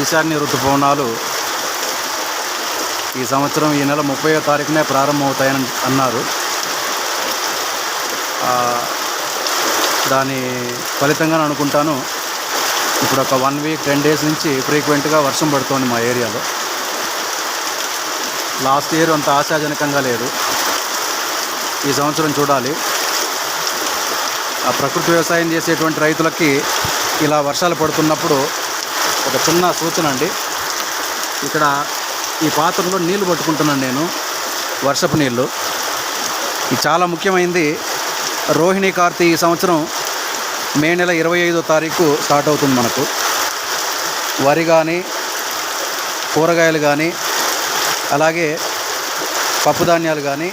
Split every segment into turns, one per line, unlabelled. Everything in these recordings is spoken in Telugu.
ఈశాన్య ఋతుపవనాలు ఈ సంవత్సరం ఈ నెల ముప్పై తారీఖునే ప్రారంభమవుతాయని అన్నారు. దాని ఫలితంగా అనుకుంటాను. ఇప్పుడు ఒక వన్ వీక్ టెన్ డేస్ నుంచి ఫ్రీక్వెంట్గా వర్షం పడుతోంది మా ఏరియాలో. లాస్ట్ ఇయర్ అంత ఆశాజనకంగా లేదు. ఈ సంవత్సరం చూడాలి. ఆ ప్రకృతి వ్యవసాయం చేసేటువంటి రైతులకి ఇలా వర్షాలు పడుతున్నప్పుడు ఒక చిన్న సూచన అండి. ఇక్కడ ఈ పాత్రలో నీళ్ళు పట్టుకుంటున్నాను నేను వర్షపు నీళ్ళు ఇది చాలా ముఖ్యమైనది రోహిణి కార్తీ ఈ సంవత్సరం మే నెల ఇరవై ఐదో తారీఖు స్టార్ట్ అవుతుంది మనకు. వరి కానీ కూరగాయలు కానీ అలాగే పప్పుధాన్యాలు కానీ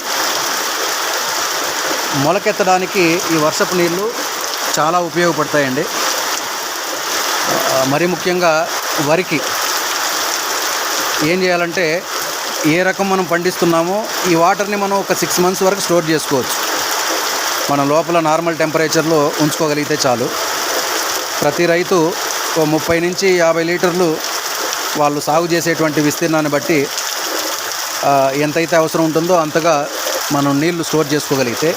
మొలకెత్తడానికి ఈ వర్షపు నీళ్ళు చాలా ఉపయోగపడతాయండి. మరి ముఖ్యంగా వరికి ఏం చేయాలంటే ఏ రకం మనం పండిస్తున్నామో ఈ వాటర్ని మనం ఒక సిక్స్ మంత్స్ వరకు స్టోర్ చేసుకోవచ్చు. మనం లోపల నార్మల్ టెంపరేచర్లో ఉంచుకోగలిగితే చాలు. ప్రతి రైతు ఓ ముప్పై నుంచి యాభై లీటర్లు వాళ్ళు సాగు చేసేటువంటి విస్తీర్ణాన్ని బట్టి ఎంతైతే అవసరం ఉంటుందో అంతగా మనం నీళ్ళు స్టోర్ చేసుకోగలిగితే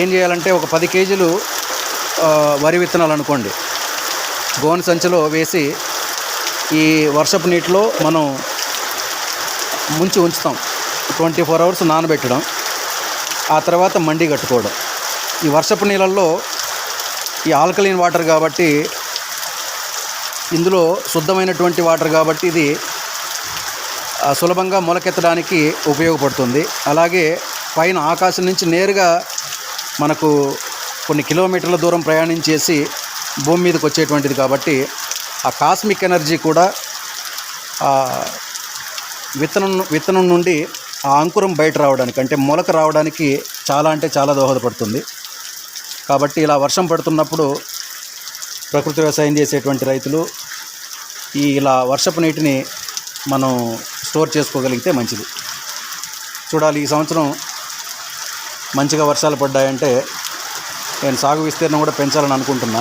ఏం చేయాలంటే ఒక పది కేజీలు వరి విత్తనాలు అనుకోండి. గోను సంచిలో వేసి ఈ వర్షపు నీటిలో మనం ముంచి ఉంచుతాం. ట్వంటీ ఫోర్ అవర్స్ నానబెట్టడం. ఆ తర్వాత మండి కట్టుకోవడం. ఈ వర్షపు నీళ్ళల్లో ఈ ఆల్కలీన్ వాటర్ కాబట్టి ఇందులో శుద్ధమైనటువంటి వాటర్ కాబట్టి ఇది సులభంగా మొలకెత్తడానికి ఉపయోగపడుతుంది. అలాగే పైన ఆకాశం నుంచి నేరుగా మనకు కొన్ని కిలోమీటర్ల దూరం ప్రయాణించేసి భూమి మీదకి వచ్చేటువంటిది కాబట్టి ఆ కాస్మిక్ ఎనర్జీ కూడా విత్తనం విత్తనం నుండి ఆ అంకురం బయట రావడానికి అంటే మొలక రావడానికి చాలా అంటే చాలా దోహదపడుతుంది. కాబట్టి ఇలా వర్షం పడుతున్నప్పుడు ప్రకృతి వ్యవసాయం చేసేటువంటి రైతులు ఈ ఇలా వర్షపు నీటిని మనం స్టోర్ చేసుకోగలిగితే మంచిది. చూడాలి ఈ సంవత్సరం మంచిగా వర్షాలు పడ్డాయంటే నేను సాగు విస్తీర్ణం కూడా పెంచాలని అనుకుంటున్నా.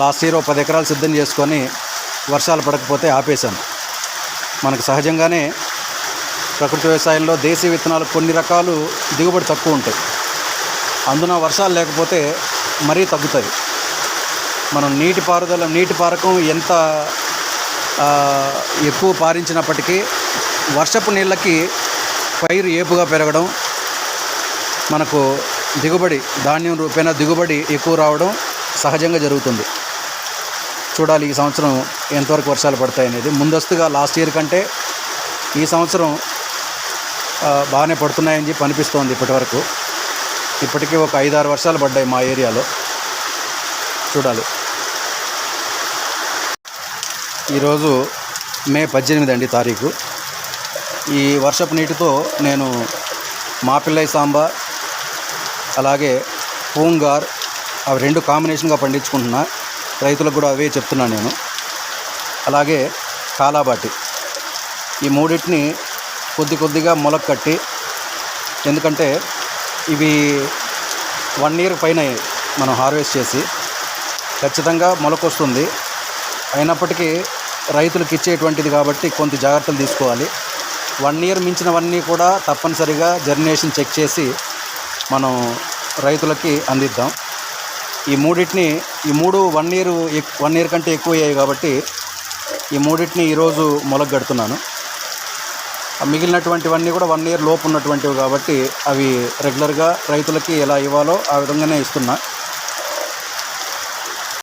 లాస్ట్ ఇయర్ పది ఎకరాలు సిద్ధం చేసుకొని వర్షాలు పడకపోతే ఆపేశాను. మనకు సహజంగానే ప్రకృతి వ్యవసాయంలో దేశీయ విత్తనాలు కొన్ని రకాలు దిగుబడి తక్కువ ఉంటాయి. అందున వర్షాలు లేకపోతే మరీ తగ్గుతుంది మనం నీటి పారుదల నీటి పారకం ఎంత ఎక్కువ పారించినప్పటికీ వర్షపు నీళ్ళకి పైరు ఏపుగా పెరగడం మనకు దిగుబడి ధాన్యం రూపేణా దిగుబడి ఎక్కువ రావడం సహజంగా జరుగుతుంది. చూడాలి ఈ సంవత్సరం ఎంతవరకు వర్షాలు పడతాయి అనేది. ముందస్తుగా లాస్ట్ ఇయర్ కంటే ఈ సంవత్సరం బాగానే పడుతున్నాయని చెప్పి అనిపిస్తోంది ఇప్పటివరకు. ఇప్పటికే ఒక ఐదారు వర్షాలు పడ్డాయి మా ఏరియాలో. చూడాలి. ఈరోజు మే పద్దెనిమిది అండి తారీఖు. ఈ వర్షపు నీటితో నేను మాపిల్లై సాంబా అలాగే పూంగార్ అవి రెండు కాంబినేషన్గా పండించుకుంటున్నా. రైతులకు కూడా అవే చెప్తున్నాను నేను. అలాగే కాలాబాటి. ఈ మూడింటిని కొద్ది కొద్దిగా మొలక కట్టి ఎందుకంటే ఇవి వన్ ఇయర్ పైన మనం హార్వెస్ట్ చేసి ఖచ్చితంగా మొలకొస్తుంది. అయినప్పటికీ రైతులకు ఇచ్చేటువంటిది కాబట్టి కొంత జాగ్రత్తలు తీసుకోవాలి. వన్ ఇయర్ మించినవన్నీ కూడా తప్పనిసరిగా జర్మినేషన్ చెక్ చేసి మనం రైతులకి అందిద్దాం. ఈ మూడింటిని ఈ మూడు వన్ ఇయర్ వన్ ఇయర్ కంటే ఎక్కువ అయ్యాయి కాబట్టి ఈ మూడింటిని ఈరోజు మొలగడుతున్నాను ఆ మిగిలినటువంటివన్నీ కూడా వన్ ఇయర్ లోపు ఉన్నటువంటివి కాబట్టి అవి రెగ్యులర్గా రైతులకి ఎలా ఇవ్వాలో ఆ విధంగానే ఇస్తున్నా.